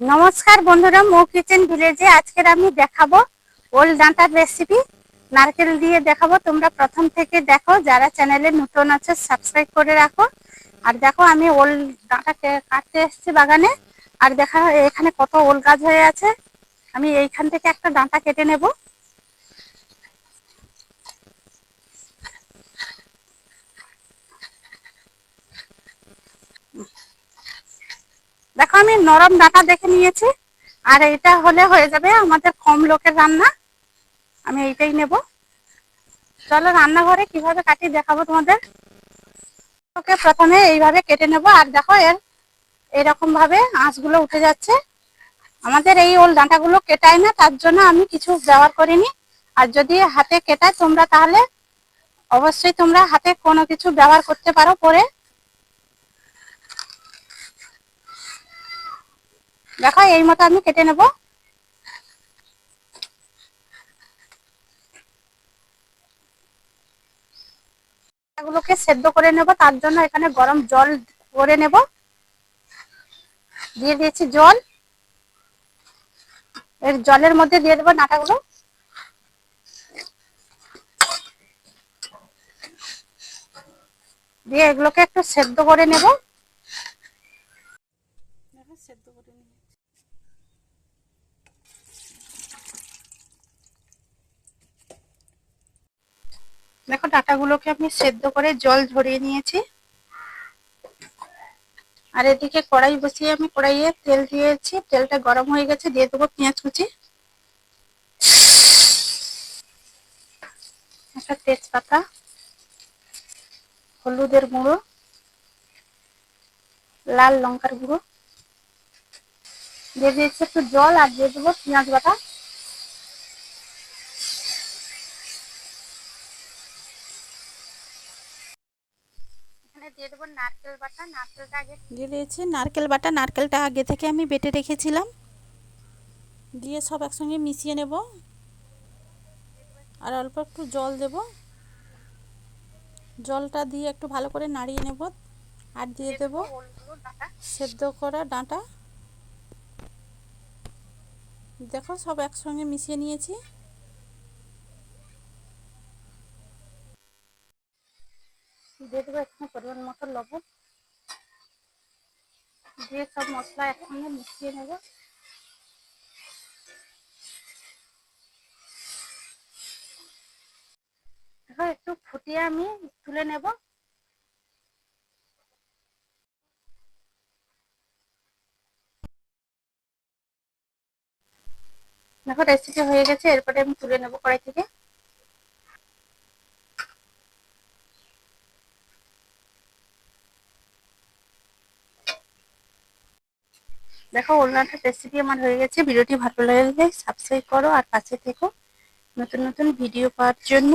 নমস্কার বন্ধুরা, মো কিচেন ভিলেজে আজকের আমি দেখাবো ওল ডাঁটার রেসিপি নারকেল দিয়ে দেখাবো, তোমরা প্রথম থেকে দেখো। যারা চ্যানেলে নতুন আছে সাবস্ক্রাইব করে রাখো। আর দেখো, আমি ওল ডাঁটা কাটতে এসেছি বাগানে। আর দেখা, এখানে কত ওল গাছ হয়ে আছে। আমি এইখান থেকে একটা ডাঁটা কেটে নেব। দেখো, আমি নরম ডাঁটা দেখে নিয়েছি, আর এটা হলে হয়ে যাবে আমাদের কম লোকের রান্না। আমি এইটাই নেব। চলো, রান্নাঘরে কীভাবে কাটি দেখাবো তোমাদের? ওকে, প্রথমে এইভাবে কেটে নেব, আর দেখো, এর এরকম ভাবে আঁশগুলো উঠে যাচ্ছে। আমাদের এই ওল ডাঁটাগুলো কেটায় না, তার জন্য আমি কিছু ব্যবহার করিনি। আর যদি হাতে কেটায় তোমরা তাহলে অবশ্যই তোমরা হাতে কোনো কিছু ব্যবহার করতে পারো পরে দেখো, এই মতো আমি কেটে নেব। এগুলোকে সেদ্ধ করে নেব, তার জন্য এখানে গরম জল করে নেব। দিয়ে দিয়েছি জল। এর জলের মধ্যে দিয়ে দেবো নাটাগুলো। দিয়ে এগুলোকে একটু সেদ্ধ করে নেব। দেখো, ডাটাগুলোকে আমি সেদ্ধ করে জল ঝরিয়ে নিয়েছি। আর এদিকে কড়াই বসিয়ে আমি কড়াইয়ে তেল দিয়েছি। তেলটা গরম হয়ে গেছে, দিয়ে দেবো পেঁয়াজ কুচি। একটা তেজপাতা, হলুদের গুঁড়ো, লাল লঙ্কার গুঁড়ো। দিয়ে দিয়েছি একটু জল আর দিয়ে দেবো পেঁয়াজ বাটা। দিয়ে দেবো নারকেল বাটা নারকেলটা আগে দিয়ে দিয়েছি নারকেল বাটা। নারকেলটা আগে থেকে আমি বেটে রেখেছিলাম। দিয়ে সব একসঙ্গে মিশিয়ে নেব। আর অল্প একটু জল দেব। জলটা দিয়ে একটু ভালো করে নাড়িয়ে নেব। আর দিয়ে দেব সেদ্ধ করা ডাঁটা। দেখো সব একসঙ্গে মিশিয়ে নিয়েছি। দিয়ে দেবো এখানে পরিমাণ মতো লবণ। দিয়ে সব মশলা একসঙ্গে মিশিয়ে নেব। দেখো একটু ফুটিয়ে আমি তুলে নেব। দেখো রেসিপি হয়ে গেছে, এরপরে আমি তুলে নেব কড়াই থেকে। দেখো ওলনাটার রেসিপি আমার হয়ে গেছে। ভিডিওটি ভালো লাগলে সাবস্ক্রাইব করো আর পাশে থেকো। নতুন নতুন ভিডিও পাওয়ার জন্য।